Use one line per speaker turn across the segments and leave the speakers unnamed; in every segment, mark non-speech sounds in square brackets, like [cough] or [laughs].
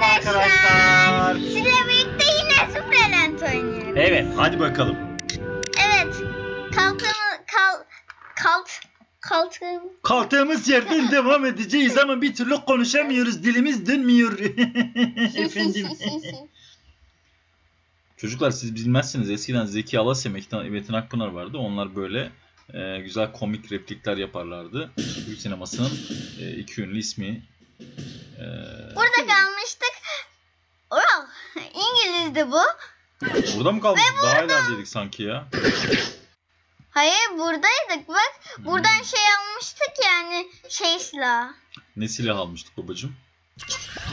Merhaba arkadaşlar.
Sizle birlikte yine Superland oynuyoruz.
Evet hadi bakalım.
Evet. Kalktığımız kal kalt kalktığım
Kalktığımız yerden [laughs] devam edeceğiz ama bir türlü konuşamıyoruz. Dilimiz dönmüyor. [laughs] Efendim. Çocuklar siz bilmezsiniz eskiden Zeki Alasya Metin Akpınar vardı. Onlar böyle e, güzel komik replikler yaparlardı. Türk sinemasının e, iki ünlü ismi. E,
Burada kalmıştık. Oh, İngilizdi bu.
burada mı kaldık? Daha ilerideydik sanki ya.
Hayır buradaydık bak. Buradan şey almıştık yani şey silah.
Ne silah almıştık babacım?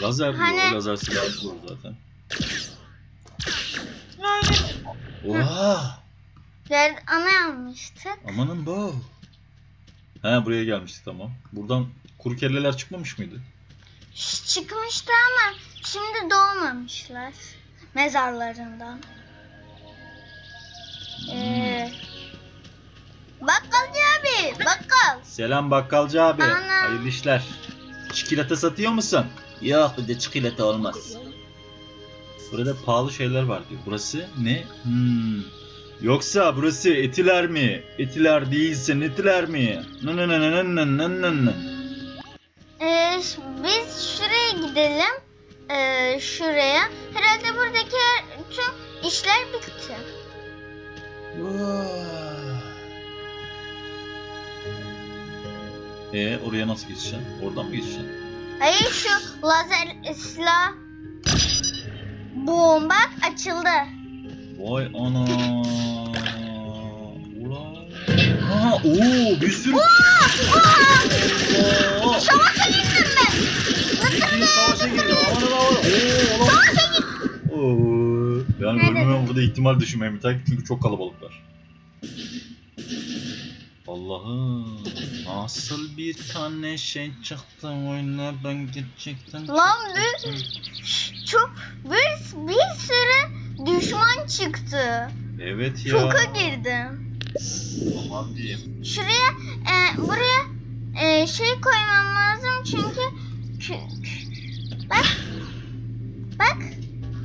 Lazer diyor.
Hani-
O lazer silahı diyor zaten. Oha!
Yer ana almıştık.
Amanın bu. He buraya gelmiştik tamam. Buradan kuru kelleler çıkmamış mıydı?
Çıkmıştı ama şimdi doğmamışlar. Mezarlarından. Ee, bakkalcı abi bakkal.
Selam bakkalcı abi.
Ana.
Hayırlı işler. Çikolata satıyor musun? Yok bir de çikolata olmaz. Burada pahalı şeyler var diyor. Burası ne? Hmm. Yoksa burası etiler mi? Etiler değilse netiler mi? Nı nı nı nı nı nı nı nı.
Ee, biz şuraya gidelim. Ee, şuraya. Herhalde buradaki tüm işler bitti.
E oraya nasıl geçeceksin? Oradan mı geçeceksin?
Hayır şu lazer silah bomba açıldı.
Vay ana. Oo bir sürü. Oo.
Savaşa gittim ben.
Bildiğin savaşa girdi. Aman aman. Oo, ulan. Oo. Yani
Nerede?
ölmemem burada ihtimal Mehmet Akif çünkü çok kalabalıklar. Allah'ım. Nasıl bir tane şey çıktı oyunlardan gerçekten.
Lan bir çok bir, bir sürü düşman çıktı.
Evet ya.
Şoka girdim.
Aman diyeyim.
Şuraya e, buraya e, şey koymam lazım çünkü kü- bak bak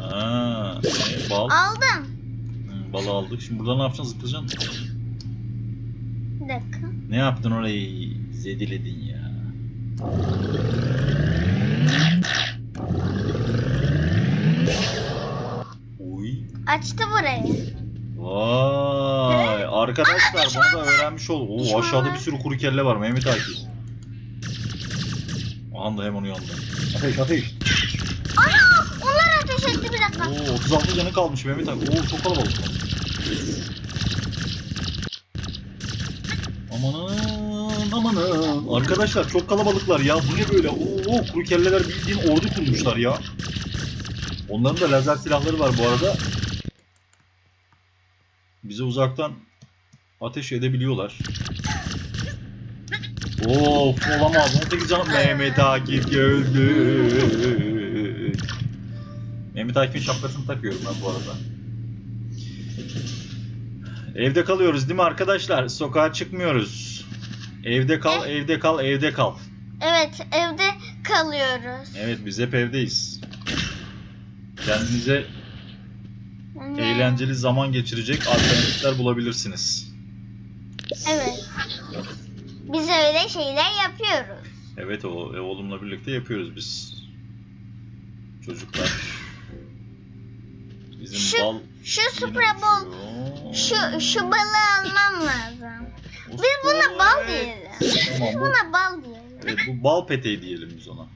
Ha, ne, bal.
aldım.
Hı, balı aldık. Şimdi burada ne yapacaksın? Zıplayacaksın.
Bir dakika.
Ne yaptın orayı? Zediledin ya. Uy.
Açtı burayı.
Vay. Arkadaşlar bunu da öğrenmiş ol. Oo, aşağıda bir sürü kuru kelle var Mehmet Akif. Anda hemen uyandı. Ateş ateş.
Ana! Onlar ateş etti bir dakika.
Oo 36 canı kalmış Mehmet Akif. Oo çok kalabalık. Amanın amanın. Arkadaşlar çok kalabalıklar ya. Bu ne böyle? Oo kuru kelleler bildiğin ordu kurmuşlar ya. Onların da lazer silahları var bu arada. Bize uzaktan ateş edebiliyorlar. Of olamaz. 18 canım Mehmet Akif öldü. Mehmet Akif'in şapkasını takıyorum ben bu arada. Evde kalıyoruz değil mi arkadaşlar? Sokağa çıkmıyoruz. Evde kal, evde kal, evde kal.
Evet evde kalıyoruz.
Evet biz hep evdeyiz. Kendinize
Yani-
eğlenceli zaman geçirecek alternatifler bulabilirsiniz.
Evet. Biz öyle şeyler yapıyoruz.
Evet o e, oğlumla birlikte yapıyoruz biz. Çocuklar. Bizim
Şu-
bal
Şu Super Bowl şu şu balığı almam lazım. Biz buna bal
evet.
diyelim.
Tamam bu,
Buna bal diyelim.
evet, bu bal peteği diyelim biz ona.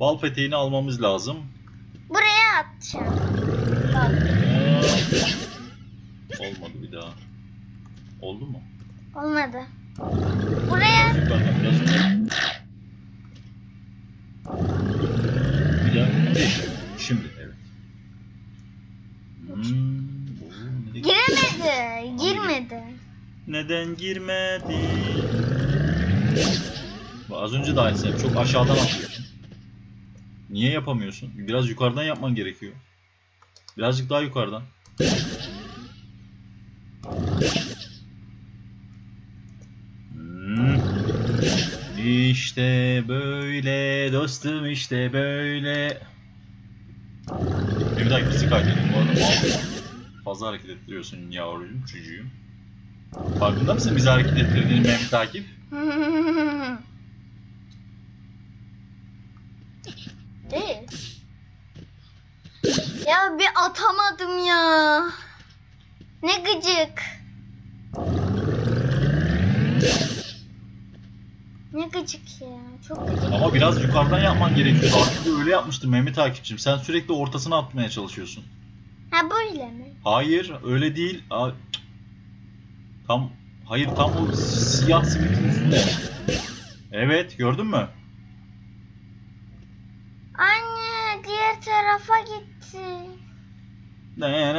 Bal peteğini almamız lazım.
Buraya atacağım.
Olmadı bir daha. Oldu mu?
Olmadı. Buraya
Bir daha. Şimdi evet. Hmm,
giremedi. Girmedi.
Neden girmedi? Az önce de aynısı yap. Çok aşağıdan atıyorsun. Niye yapamıyorsun? Biraz yukarıdan yapman gerekiyor. Birazcık daha yukarıdan. Hmm. İşte böyle, dostum işte böyle. Bir dakika bizi kaydedin bu arada. Fazla hareket ettiriyorsun yavrucuğum, çocuğum. Farkında mısın bizi hareket ettirdiğini Mehmet Takip?
Ya bir atamadım ya. Ne gıcık. Gıcık ya. Çok gıcık.
Ama biraz yukarıdan yapman gerekiyordu. Aslında öyle yapmıştım Mehmet Takipçim. Sen sürekli ortasına atmaya çalışıyorsun.
Ha böyle mi?
Hayır, öyle değil. Aa. Tam, hayır tam o siyah simitin üstünde. Evet, gördün mü?
Anne diğer tarafa gitti. E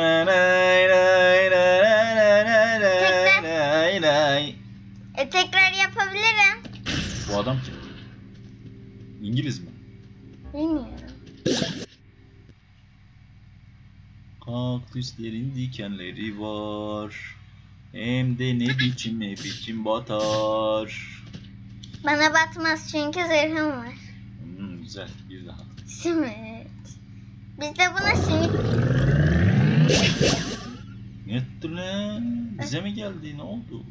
Bu adam kim? İngiliz mi?
Bilmiyorum.
Kaktüslerin dikenleri var. Hem de ne biçim ne biçim batar.
Bana batmaz çünkü zırhım var.
Hmm, güzel, bir daha.
Simit. Biz de buna simit
Ne lan? Bize mi geldi? Ne oldu?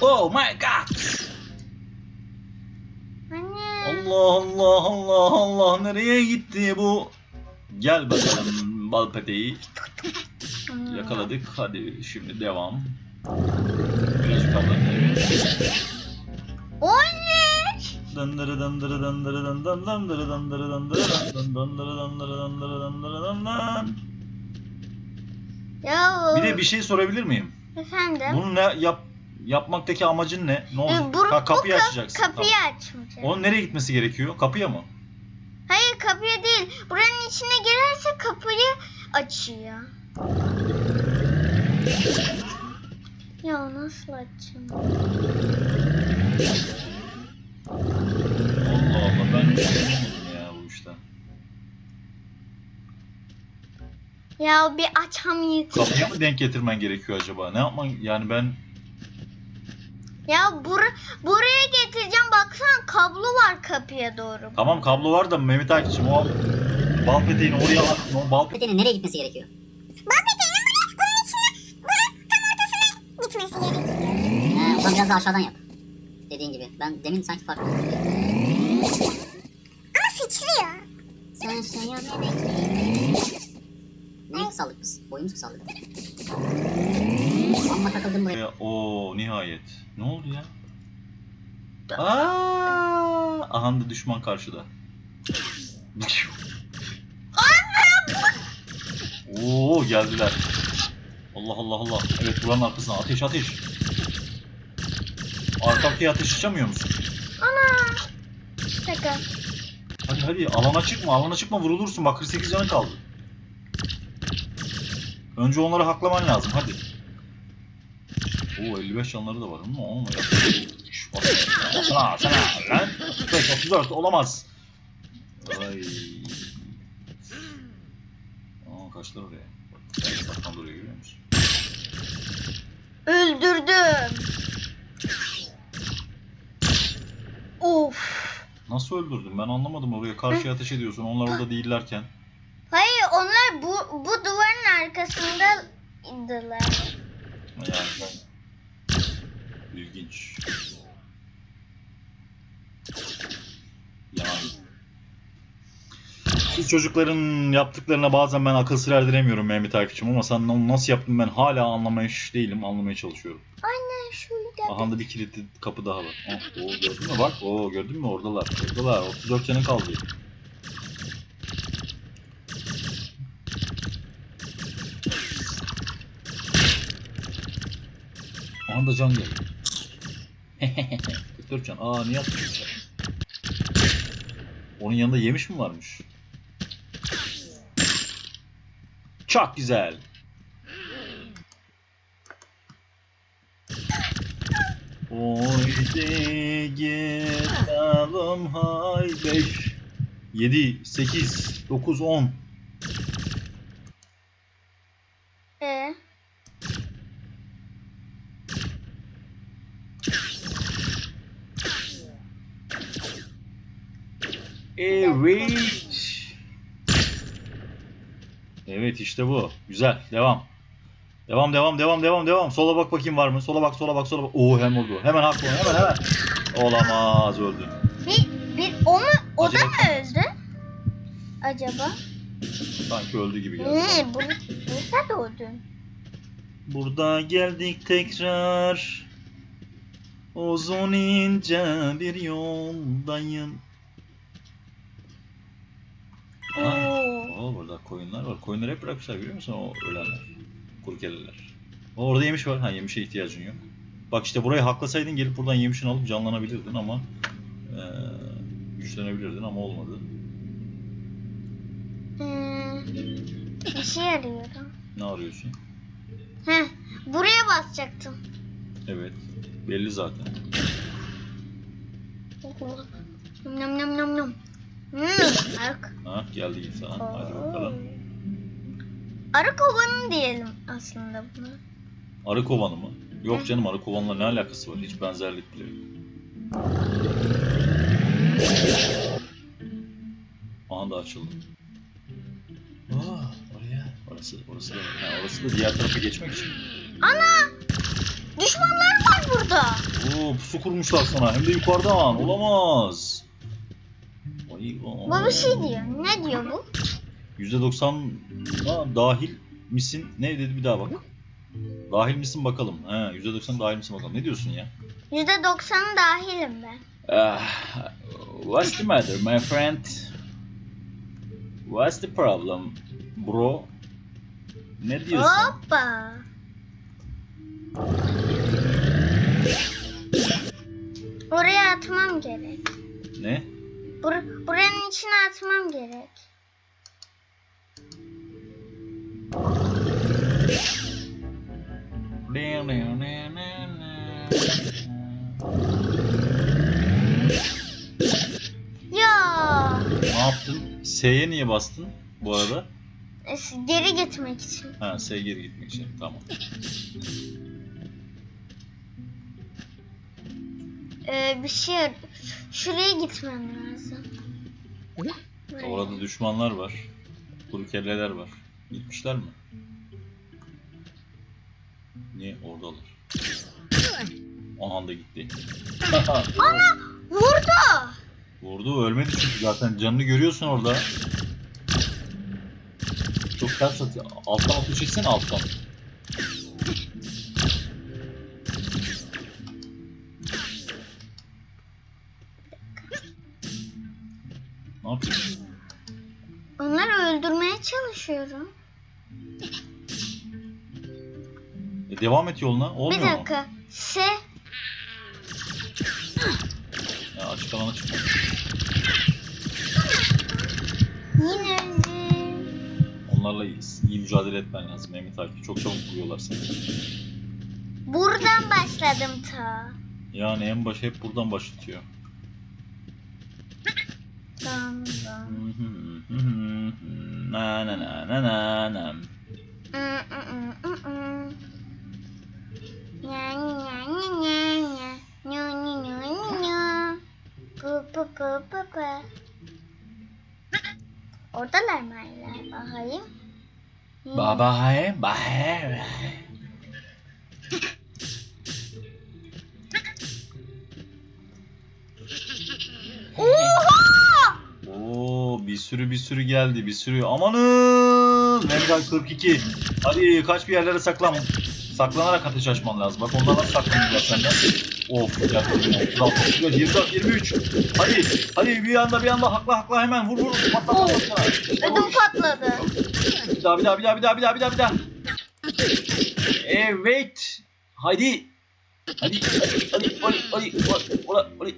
Oh my god!
Anne.
Allah Allah Allah Allah nereye gitti bu? Gel bakalım bal peteği.
Hmm.
Yakaladık. Hadi şimdi devam. Biraz yukarıdan. Evet.
O ne?
Dandırı dandırı dandırı dan dan dandırı dandırı dandırı dan dan dandırı dandırı dandırı dandırı
Ya.
Bir de bir şey sorabilir miyim?
Efendim?
Bunu ne yap yapmaktaki amacın ne? Ne
E,
olacak?
bu-
Ha, kapıyı
bu ka-
açacaksın.
Kapıyı
Tamam.
açmayacağım.
Onun nereye gitmesi gerekiyor? Kapıya mı?
Hayır kapıya değil. Buranın içine girerse kapıyı açıyor. Ya nasıl açacağım?
Ya
bir açamıyorum.
Kapıya mı denk getirmen gerekiyor acaba? Ne yapman yani ben
Ya bur buraya getireceğim. Baksana kablo var kapıya doğru.
tamam kablo var da Mehmet Akif'cim o bal peteğini oraya. O bal pe-
Peteğinin nereye gitmesi gerekiyor?
Gitmesi gerekiyor.
He, o zaman biraz daha aşağıdan yap. Dediğin gibi. Ben demin sanki farklı.
Ama sıçrıyor.
Sen şey ya bebek. Neyi kısaldık biz? Boyumuz kısaldı. Amma takıldım buraya.
Ya, Oo nihayet. Ne oldu ya? Aa, aha da düşman karşıda. Oo geldiler. Allah Allah Allah. Evet buranın arkasına ateş ateş. Arka arkaya ateş açamıyor musun?
Ana. Dakika.
Hadi hadi alana çıkma alana çıkma vurulursun bak 48 canın kaldı. Önce onları haklaman lazım hadi. Oo 55 canları da var ama olmuyor. Sana sana lan 35 34 olamaz. Ay. Aa kaçtılar oraya. Bak tam duruyor görüyor musun?
Öldürdüm. Of.
Nasıl öldürdün ben anlamadım oraya karşıya ateş ediyorsun onlar orada değillerken.
Onlar bu bu duvarın arkasındaydılar.
Yani ben... İlginç. Yani... Şu çocukların yaptıklarına bazen ben akıl sır erdiremiyorum Mehmet Akif'cim ama sen onu nasıl yaptın ben hala anlamış değilim, anlamaya çalışıyorum.
Anne şurada.
Aha da bir kilitli kapı daha var. Oh, oo, gördün mü bak, oo, gördün mü oradalar, oradalar, 34 canın kaldı. Aha da can geldi. 44 can. Aa niye sen? Onun yanında yemiş mi varmış? Çok güzel. Haydi gidelim hay 5 7 8 9 10
Ee,
Evet. Evet işte bu. Güzel. Devam. Devam devam devam devam devam. Sola bak bakayım var mı? Sola bak sola bak sola bak. Oo hem oldu. Hemen haklı hemen hemen. Olamaz öldü.
Bir, bir o mu? O da
Acele
mı öldü? Acaba?
Sanki öldü gibi geldi.
Ne? Bu, burada da öldü.
Burada geldik tekrar. Uzun ince bir yoldayım.
Oo.
Oo burada koyunlar var. Koyunları hep bırakmışlar biliyor musun o ölenler? Kuru kelleler. O orada yemiş var. Ha yemişe ihtiyacın yok. Bak işte burayı haklasaydın gelip buradan yemişini alıp canlanabilirdin ama eee güçlenebilirdin ama olmadı.
Hmm, bir şey arıyorum.
Ne arıyorsun?
Heh, buraya basacaktım.
Evet. Belli zaten.
Nom nom nom nom. Hmm, arık. [laughs]
Ha geldi insan. Hadi bakalım.
Arı kovanı diyelim aslında buna.
Arı kovanı mı? Yok canım arı kovanla ne alakası var? Hiç benzerlik bile yok. Aha da açıldı. Aa, oraya. Orası, orası da, ha, orası da diğer tarafa geçmek için.
Ana! Düşmanlar var burada.
Oo, pusu kurmuşlar sana. Hem de yukarıdan. Olamaz. Ay,
Bu bir şey diyor. Ne diyor bu?
%90'a dahil misin? Ne dedi bir daha bak. Dahil misin bakalım. He, %90 dahil misin bakalım. Ne diyorsun ya?
%90'ı dahilim ben.
Ah, what's the matter, my friend? What's the problem, bro? Ne diyorsun?
Hoppa. Oraya atmam gerek.
Ne?
Bur- buranın içine atmam gerek. Ya.
Ne yaptın? S'ye niye bastın bu arada?
es- Geri gitmek için.
Ha, S geri gitmek için. Tamam.
Ee, bir şey Şuraya gitmem lazım. Buraya.
Orada düşmanlar var. Kuru kelleler var. Gitmişler mi? Niye? Oradalar. Aha da gitti.
Ana vurdu.
Vurdu ölmedi çünkü zaten canını görüyorsun orada. Çok ters atıyor. Alttan atıyor çeksene alttan.
Çalışıyorum.
E, devam et yoluna.
Bir
Olmuyor mu?
dakika. S.
Ya açık alana çıkma.
Yine.
Onlarla iyi, iyi mücadele etmen lazım Mehmet Akif. Çok çabuk vuruyorlar seni.
Buradan başladım ta.
Yani en baş hep buradan başlatıyor.
con mm-hmm.
mm-hmm. na na na na na
na. Nhà nhà nhà nhà nhà nhớ nhớ nhớ nhớ cứ cứ cứ cứ cứ ủa tức là mày là bà
hỉ bà bà
hỉ
bà hỉ sürü bir sürü geldi bir sürü. Amanın! Mehmet 42. Hadi kaç bir yerlere saklan. Saklanarak ateş açman lazım. Bak onlar nasıl saklanıyorlar senden. Of ya. 36, 24, 23. Hadi hadi bir anda bir anda hakla hakla hemen vur vur. Patla patla.
Ödüm patladı.
Bir daha bir daha bir daha bir daha bir daha bir daha bir daha. Evet. Hadi. Hadi hadi hadi hadi hadi hadi hadi.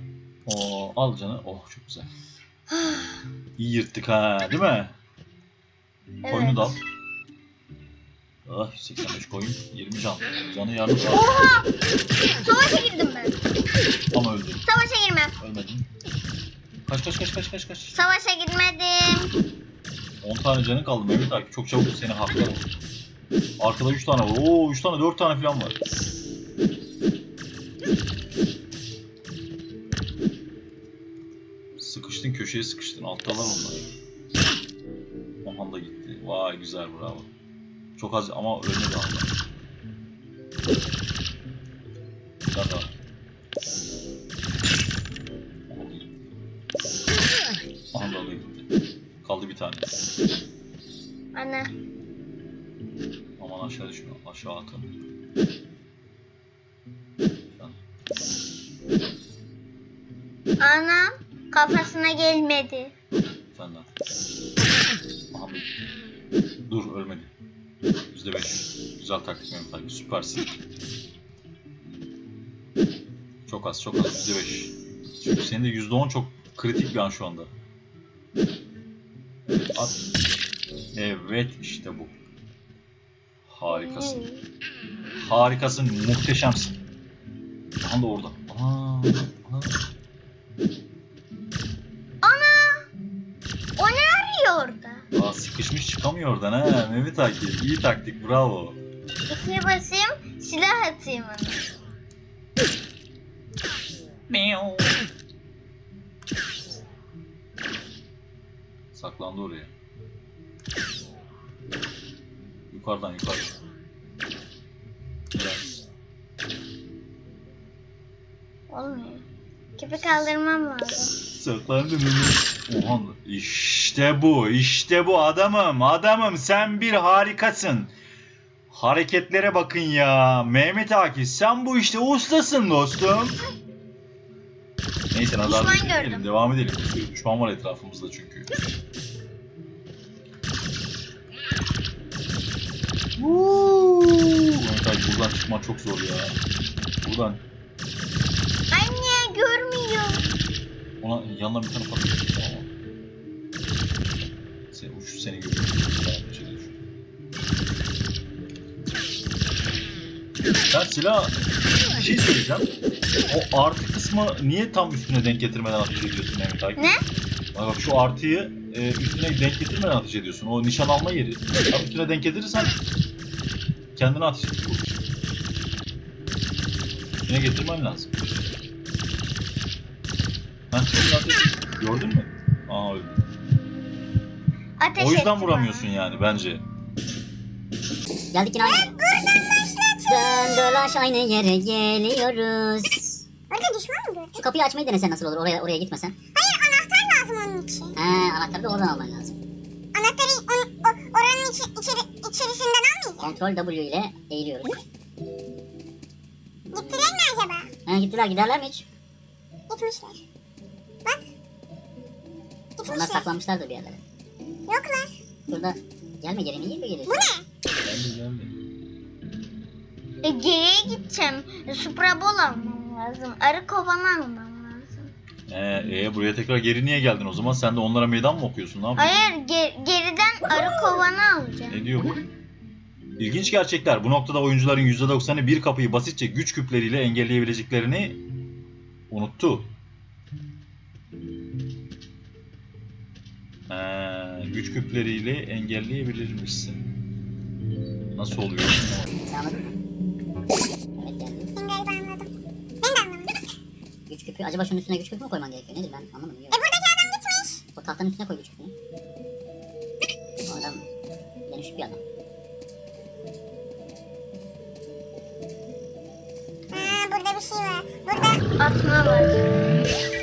Oo, al canı. Oh çok güzel. İyi yırttık ha değil mi? Koyunu da al. Ah 185 koyun 20 can. Canı yardım sağ
Oha! Savaşa girdim ben.
ama öldü.
Savaşa girmem.
Ölmedin. Kaç kaç kaç kaç kaç kaç.
Savaşa girmedim.
10 tane canı kaldı Mehmet Akif. Çok çabuk seni haklar. Arkada 3 tane var. Oo 3 tane 4 tane falan var. Sıkıştın köşeye sıkıştın. Alttalar onlar. Ohan da gitti. Vay güzel bravo. Çok az ama ölmedi hala. Daha. Ohan da gitti. Kaldı bir tane.
Ana.
Aman aşağı düşme. Aşağı atın.
Anam kafasına gelmedi.
Sen gitti. Dur ölmedi. Yüzde beş. Güzel taktik benim taktik. Süpersin. Çok az çok az. Yüzde beş. Çünkü senin de yüzde on çok kritik bir an şu anda. At. Evet işte bu. Harikasın. Harikasın. Muhteşemsin. Aha da orada. Aa, aa. Sıkışmış çıkamıyor oradan ha. Mehmet Akif. İyi taktik. Bravo.
İkiye basayım silah atayım ona.
Saklandı oraya. Yukarıdan yukarı. Biraz.
Olmuyor. Küpü kaldırmam lazım.
Saklandı Mehmet. Oha. İşte bu. işte bu adamım. Adamım sen bir harikasın. Hareketlere bakın ya. Mehmet Akif sen bu işte ustasın dostum. Neyse nazar değmeyelim. Devam edelim. Bir düşman var etrafımızda çünkü. Mehmet Akif buradan çıkmak çok zor ya. Buradan
Anne görmüyor.
Ona yanına bir tane patlatayım. Seni görüyor. Ben silah bir şey söyleyeceğim. O artı kısmı niye tam üstüne denk getirmeden ateş ediyorsun Mehmet Akif?
Ne?
Bak bak şu artıyı e, üstüne denk getirmeden ateş ediyorsun. O nişan alma yeri. Tam üstüne denk getirirsen kendine ateş ediyorsun. Üstüne getirmen lazım. Ben şimdi ateş gördün mü? Aa öldü.
Ateş
O yüzden vuramıyorsun yani bence.
Geldik yine aynı. Dön dolaş aynı yere geliyoruz.
Orada düşman mı gördün?
Şu kapıyı açmayı denesen nasıl olur? Oraya oraya gitmesen.
Hayır anahtar lazım onun için.
He anahtarı da oradan alman lazım.
Anahtarı on, o, oranın içi, içeri, içerisinden almayacağım.
Kontrol W ile eğiliyoruz.
Gittiler mi acaba?
He gittiler giderler mi hiç?
Gitmişler. Bak.
Onlar
Gitmişler.
saklanmışlardır bir yerlere.
Yoklar.
Şurada gelme geri niye mi
Bu ne?
Geldi geldi.
E, geriye gideceğim. E, Supra Bowl almam lazım. Arı kovanı almam lazım.
Ee, e, buraya tekrar geri niye geldin o zaman? Sen de onlara meydan mı okuyorsun? Ne yapıyorsun?
Hayır ge- geriden arı kovanı alacağım.
Ne diyor bu? İlginç gerçekler. Bu noktada oyuncuların %90'ı bir kapıyı basitçe güç küpleriyle engelleyebileceklerini unuttu. Güç küpleriyle engelleyebilirmişsin. Nasıl oluyor?
Güç küpü. Acaba şunun üstüne güç küpü mü koyman gerekiyor? Nedir ben anlamadım.
E buradaki adam gitmiş.
O tahtanın üstüne koy güç küpünü. O adam dönüşük bir adam.
Ha, burada bir şey var. Burada atma var.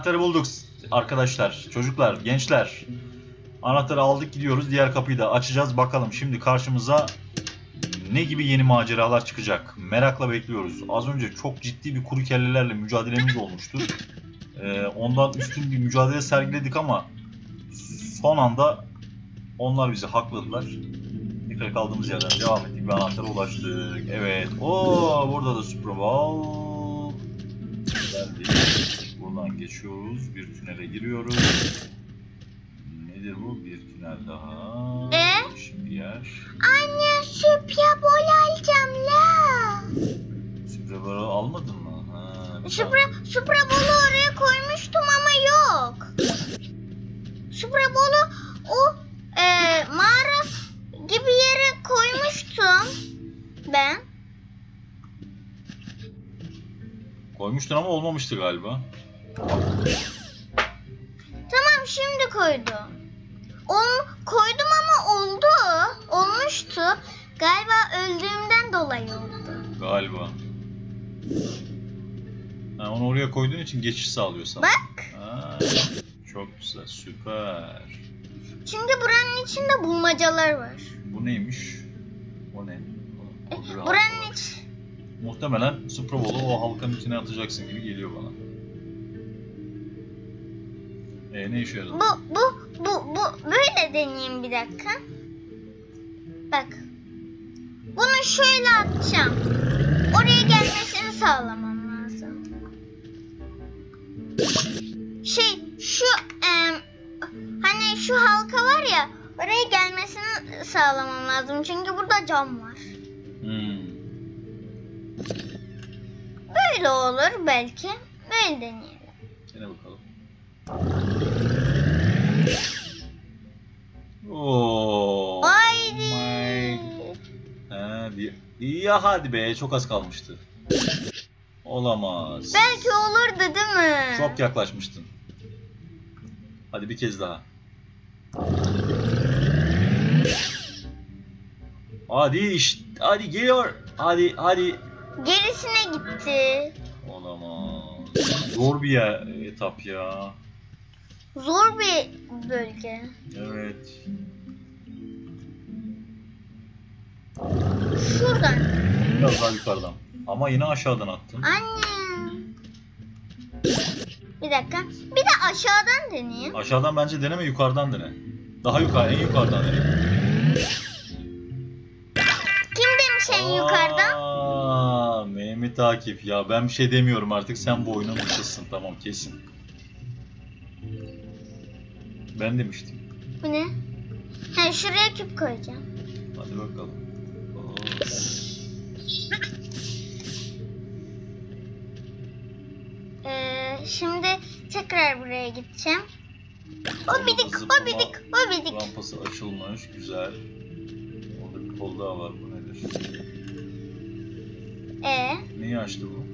Anahtarı bulduk arkadaşlar, çocuklar, gençler. Anahtarı aldık gidiyoruz. Diğer kapıyı da açacağız. Bakalım şimdi karşımıza ne gibi yeni maceralar çıkacak. Merakla bekliyoruz. Az önce çok ciddi bir kuru kellelerle mücadelemiz olmuştu. Ee, ondan üstün bir mücadele sergiledik ama son anda onlar bizi hakladılar. Tekrar kaldığımız yerden devam ettik ve anahtara ulaştık. Evet. Oo burada da Super Bowl. Buradan geçiyoruz. Bir tünele giriyoruz. Nedir bu? Bir tünel daha.
E?
Şimdi yer.
Anne süpre bol alacağım la.
Süpre bol almadın mı? Ha,
süpre, bolu oraya koymuştum ama yok. Süpre bolu o e, mağara gibi yere koymuştum ben.
Koymuştun ama olmamıştı galiba.
Tamam şimdi koydum. Ol, koydum ama oldu. Olmuştu. Galiba öldüğümden dolayı oldu.
Galiba. Ha, onu oraya koyduğun için geçiş sağlıyor sana.
Bak.
Ha, çok güzel, süper.
Çünkü buranın içinde bulmacalar var.
Bu neymiş? O ne? O- o bir halka
Buranın iç.
Muhtemelen Superbowl'u o halkanın içine atacaksın gibi geliyor bana. E ne işe yaradı?
Bu, bu, bu, bu. Böyle deneyeyim bir dakika. Bak. Bunu şöyle atacağım. Oraya gelmesini sağlamam lazım. Şey, şu em, hani şu halka var ya oraya gelmesini sağlamam lazım. Çünkü burada cam var.
Hmm.
Böyle olur belki. Böyle deneyelim.
Dene bakalım. Oo.
Haydi.
He, bir... Ya hadi be çok az kalmıştı. Olamaz.
Belki olurdu değil mi?
Çok yaklaşmıştın. Hadi bir kez daha. Hadi iş, hadi geliyor. Hadi hadi.
Gerisine gitti.
Olamaz. Zor bir yer, etap ya.
Zor bir bölge.
Evet.
Şuradan.
Biraz daha yukarıdan. Ama yine aşağıdan attın.
Anne. Bir dakika. Bir de aşağıdan deneyeyim.
Aşağıdan bence deneme yukarıdan dene. Daha yukarı, en yukarıdan dene.
Kim demiş en yukarıdan?
Aa, Mehmet Akif ya ben bir şey demiyorum artık sen bu oyunun dışısın tamam kesin. Ben demiştim.
Bu ne? Ha, şuraya küp koyacağım.
Hadi bakalım. Oo.
Ee, şimdi tekrar buraya gideceğim. O bidik, o bidik, o bidik.
Rampası açılmış, güzel. Orada bir kol daha var, bu nedir?
Ee,
Neyi açtı bu?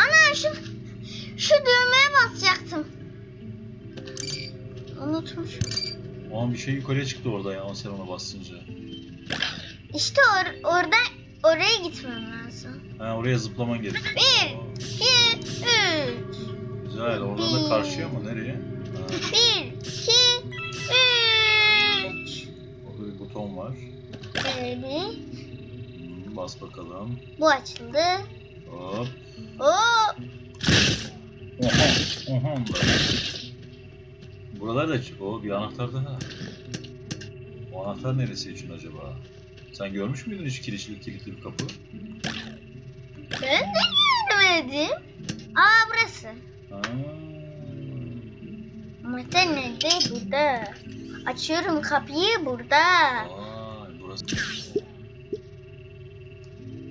ana şu şu düğmeye basacaktım. Unutmuşum.
O an bir şey yukarıya çıktı orada ya sen ona basınca.
İşte or oradan oraya gitmem lazım.
Ha oraya zıplaman gerekiyor.
Bir,
Aa,
iki, üç.
Güzel, orada da karşıya mı? Nereye? Ha,
Bir, iki, üç.
orada bir buton var.
Böyle.
Hmm, Bas bakalım.
Bu açıldı.
Hop.
Oo,
Oha. Oha. Buralar da o bir anahtar daha. O anahtar neresi için acaba? Sen görmüş müydün hiç kilitli kilitli bir kapı?
ben de görmedim. Aa burası.
Ha.
Muhtemelen nerede? Burada. Açıyorum kapıyı burada.
Vay burası.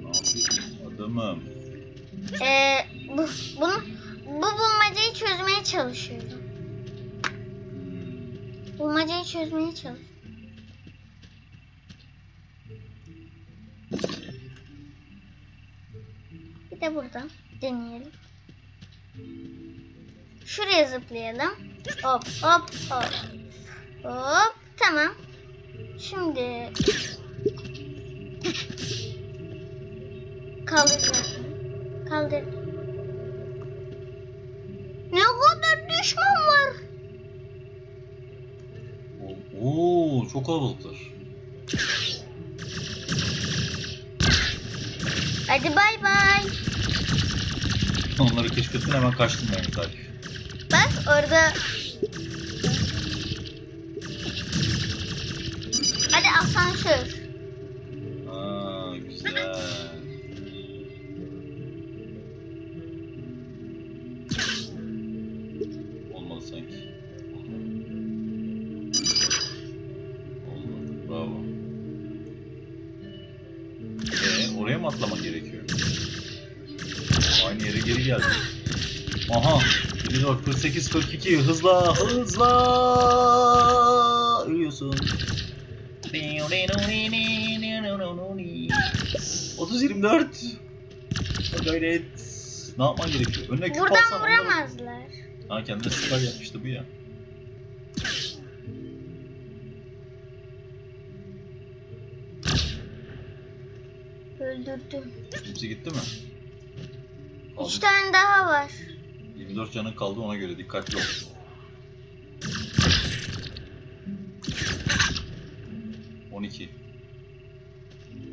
Ne yapıyorsun adamım?
Ee, bu, bunu, bu bulmacayı çözmeye çalışıyorum. Bulmacayı çözmeye çalış. Bir de buradan deneyelim. Şuraya zıplayalım. Hop hop hop. Hop tamam. Şimdi kaldır. Kaldır. Ne kadar düşman var.
Çok kalabalıklar.
Hadi bay bay.
Onları keşfettin hemen kaçtım ben.
Bak orada. Hadi asansör.
54, 48, 42 hızla hızla ölüyorsun. Otuz yirmi dört. Gayret. Ne yapman gerekiyor? Önüne küp
Buradan
alsan onları-
vuramazlar.
Ha kendine süper yapmıştı bu ya.
Öldürdüm.
Hepsi gitti mi? Kaldı.
Üç tane daha var.
24 canın kaldı ona göre dikkatli ol. On iki.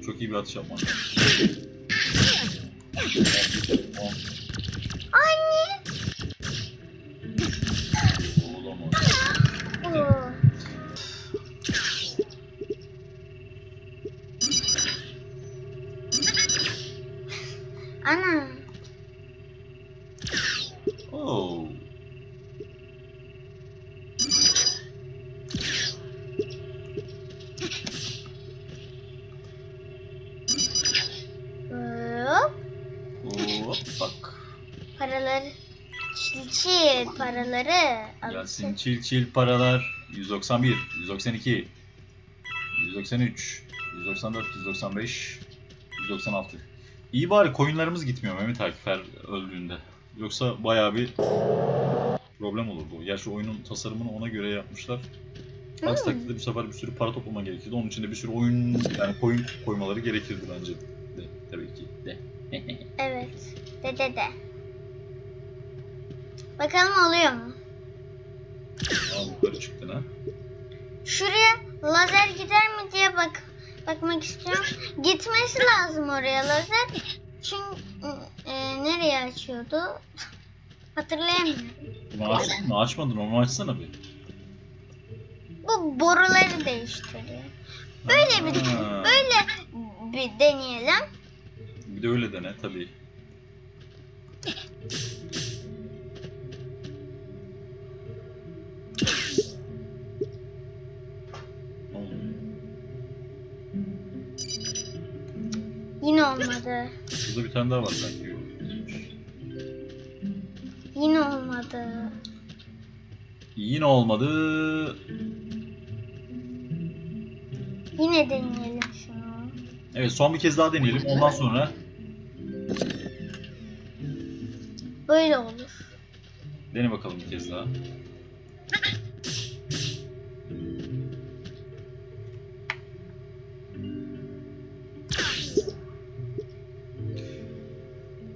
Çok iyi bir atış yapman lazım. Bak.
Paraları. Çil çil paraları.
Gelsin çil çil paralar. 191, 192, 193, 194, 195, 196. İyi bari koyunlarımız gitmiyor Mehmet Akif her öldüğünde. Yoksa bayağı bir problem olurdu. Gerçi oyunun tasarımını ona göre yapmışlar. Aksi
Hmm.
takdirde bu sefer bir sürü para toplama gerekirdi. Onun için de bir sürü oyun yani koyun koymaları gerekirdi bence de. Tabii ki de.
Evet. De de de. Bakalım oluyor mu?
Aa yukarı çıktın ha.
Şuraya lazer gider mi diye bak bakmak istiyorum. Gitmesi lazım oraya lazer. Çünkü e, nereye açıyordu? Hatırlayamıyorum.
Bunu, aç, bunu açmadın onu açsana bir.
Bu boruları değiştiriyor. Böyle bir böyle bir deneyelim.
Bir de öyle dene tabii.
Yine olmadı.
Burada bir tane daha var sanki.
Yine olmadı.
Yine olmadı.
Yine deneyelim şunu.
Evet son bir kez daha deneyelim. Ondan sonra
Böyle olur.
dene bakalım bir kez daha.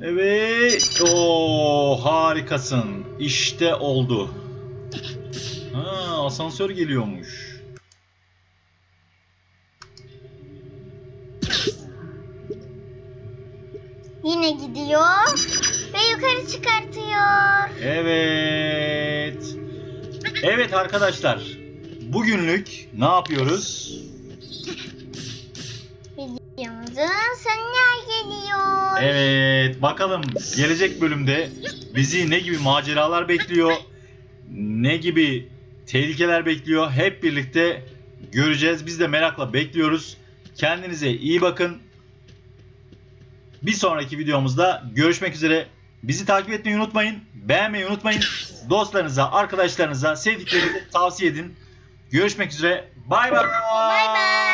Evet. Oo harikasın. İşte oldu. Ha asansör geliyormuş.
Yine gidiyor ve yukarı çıkartıyor.
Evet. Evet arkadaşlar. Bugünlük ne yapıyoruz?
Videomuzun sonuna geliyor.
Evet. Bakalım gelecek bölümde bizi ne gibi maceralar bekliyor? Ne gibi tehlikeler bekliyor? Hep birlikte göreceğiz. Biz de merakla bekliyoruz. Kendinize iyi bakın. Bir sonraki videomuzda görüşmek üzere. Bizi takip etmeyi unutmayın. Beğenmeyi unutmayın. Dostlarınıza, arkadaşlarınıza, sevdiklerinize tavsiye edin. Görüşmek üzere. Bay bay.